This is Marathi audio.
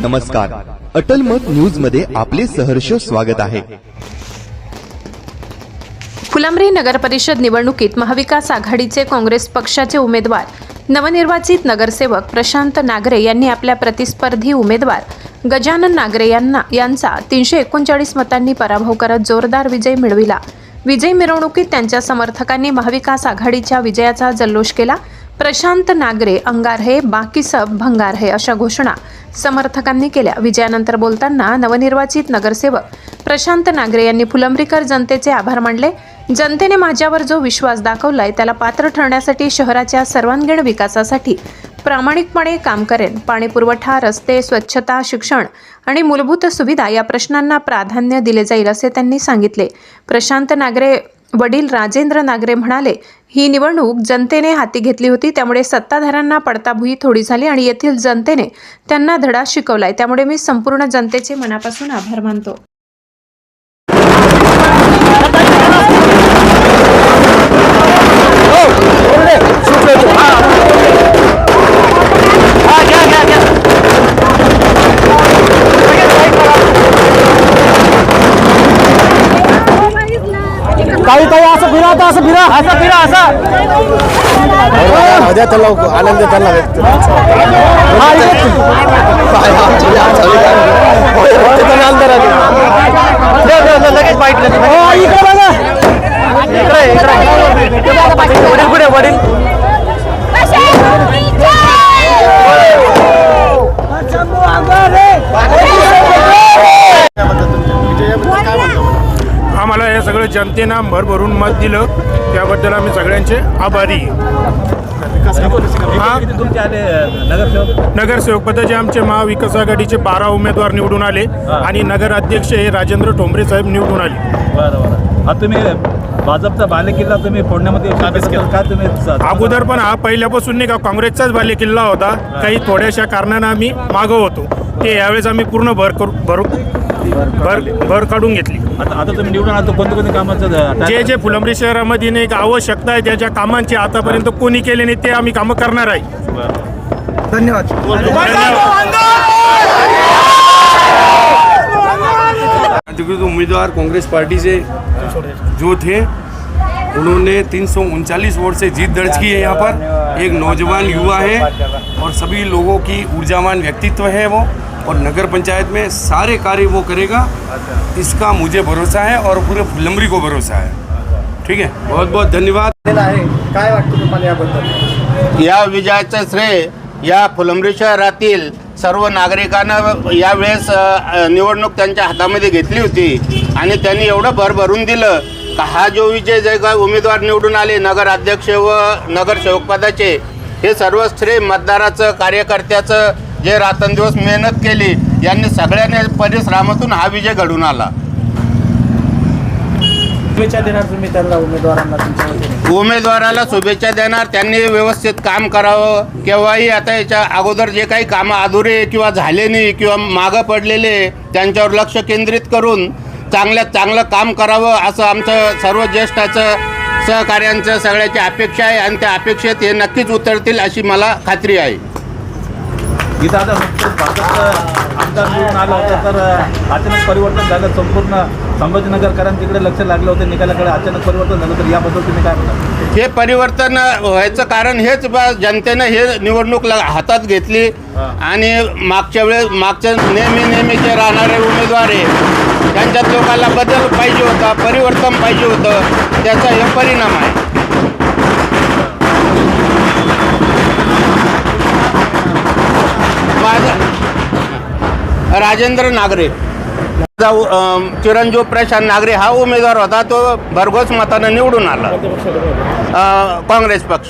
नमस्कार. अटल मत न्यूजमध्ये आपले सहर्ष स्वागत आहे. फुलंब्री नगरपरिषद निवडणुकीत महाविकास आघाडीचे काँग्रेस पक्षाचे उमेदवार नवनिर्वाचित नगरसेवक प्रशांत नागरे यांनी आपल्या प्रतिस्पर्धी उमेदवार गजानन नागरे यांना यांचा तीनशे एकोणचाळीस मतांनी पराभव करत जोरदार विजय मिळविला. विजय मिरवणुकीत त्यांच्या समर्थकांनी महाविकास आघाडीच्या विजयाचा जल्लोष केला. प्रशांत नागरे अंगार हे बाकी सब भंगार हे अशा घोषणा समर्थकांनी केल्या. विजयानंतर बोलताना नवनिर्वाचित नगरसेवक प्रशांत नागरे यांनी फुलंब्रीकर जनतेचे आभार मानले. जनतेने माझ्यावर जो विश्वास दाखवलाय त्याला पात्र ठरण्यासाठी शहराच्या सर्वांगीण विकासासाठी प्रामाणिकपणे काम करेन. पाणी पुरवठा रस्ते स्वच्छता शिक्षण आणि मूलभूत सुविधा या प्रश्नांना प्राधान्य दिले जाईल असे त्यांनी सांगितले. प्रशांत नागरे वडील राजेंद्र नागरे म्हणाले ही निवडणूक जनतेने हाती घेतली होती त्यामुळे सत्ताधाऱ्यांना पडताभुई थोडी झाली आणि येथील जनतेने त्यांना धडा शिकवलाय. त्यामुळे मी संपूर्ण जनतेचे मनापासून आभार मानतो. काही काही असं फिरा आता असं फिरा. असं फिरा असं. द्या त्याला आनंद त्याला. इकडे. लगेच बाईट हो, इकडे बघा. इकडे इकडे. वडील पुढे वडील? सगळं जनतेनं भरभरून मत दिलं त्याबद्दल आम्ही सगळ्यांचे आभारी. हा? नगरसेवक नगरसेवक पदाचे आमचे महाविकास आघाडीचे बारा उमेदवार निवडून आले आणि नगर अध्यक्ष हे राजेंद्र ठोंबरे साहेब निवडून आले. बरं बरं. हा तुम्ही भाजपचा बालेकिल्ला तुम्ही फोडण्यामध्ये का तुम्ही अगोदर पण हा पहिल्यापासून नाही का काँग्रेसचाच बाले किल्ला होता काही थोड्याशा कारणानं आम्ही मागं होतो. ते यावेळेस आम्ही पूर्ण भर करू भर भर भर काढून घेतली. आता आता तुम्ही निवडून आला कोणत्या कोणत्या कामाचं जे जे फुलंब्री शहरामध्ये नाही का आवश्यकता आहे ज्या ज्या कामांची आतापर्यंत कोणी केले नाही ते आम्ही कामं करणार आहे. धन्यवाद. अधिकृत उम्मीदवार कांग्रेस पार्टी से जो थे उन्होंने तीन सौ उनचालीस वोट से जीत दर्ज की है यहाँ पर। एक नौजवान युवा है और सभी लोगों की ऊर्जावान व्यक्तित्व है वो। और नगर पंचायत में सारे कार्य वो करेगा। इसका मुझे भरोसा है और पूरे फुलंबरी को भरोसा है। ठीक है? बहुत बहुत धन्यवाद काय वाटतं तुम्हाला याबद्दल? या विजयाचं श्रेय या फुलंब्री शहरातील सर्व नागरिकांना यावेळेस निवडणूक त्यांच्या हातामध्ये घेतली होती आणि त्यांनी एवढं भरभरून दिलं का हा जो विजय जे काय उमेदवार निवडून आले नगर अध्यक्ष व नगरसेवक पदाचे हे सर्व श्रेय मतदाराचं कार्यकर्त्याचं जे रात्रंदिवस मेहनत केली यांनी सगळ्यांनी परिश्रमातून हा विजय घडून आला. शुभेच्छा देणार तुम्ही त्यांना उमेदवारांना तुमच्या वतीने उमेदवाराला शुभेच्छा देणार त्यांनी व्यवस्थित काम करावं. केव्हाही आता याच्या अगोदर जे काही कामं अधुरे किंवा झाले नाही किंवा मागं पडलेले त्यांच्यावर लक्ष केंद्रित करून चांगल्यात चांगलं काम करावं असं आमचं सर्व ज्येष्ठाचं सहकार्यांचं सगळ्याची अपेक्षा आहे. आणि त्या अपेक्षेत हे नक्कीच उतरतील अशी मला खात्री आहे. गीता आता नुकतंच भाजपचा आमदार निवडून आला होता. तर अचानक परिवर्तन झालं. संपूर्ण संभाजीनगरकरांना तिकडे लक्ष लागलं होतं. निकालाकडे अचानक परिवर्तन झालं. तर याबद्दल तुम्ही काय म्हणता? हे परिवर्तन व्हायचं कारण हेच बा जनतेनं हे निवडणूक हातात घेतली. आणि मागच्या वेळेस मागच्या नेहमी नेहमीचे राहणारे उमेदवार आहे त्यांच्यात लोकांना बदल पाहिजे होता परिवर्तन पाहिजे होतं. त्याचा हे परिणाम आहे माझा राजेंद्र नागरे. माझा चिरंजीव प्रशांत नागरे हा उमेदवार होता तो भरघोस मतानं निवडून आला. काँग्रेस पक्ष.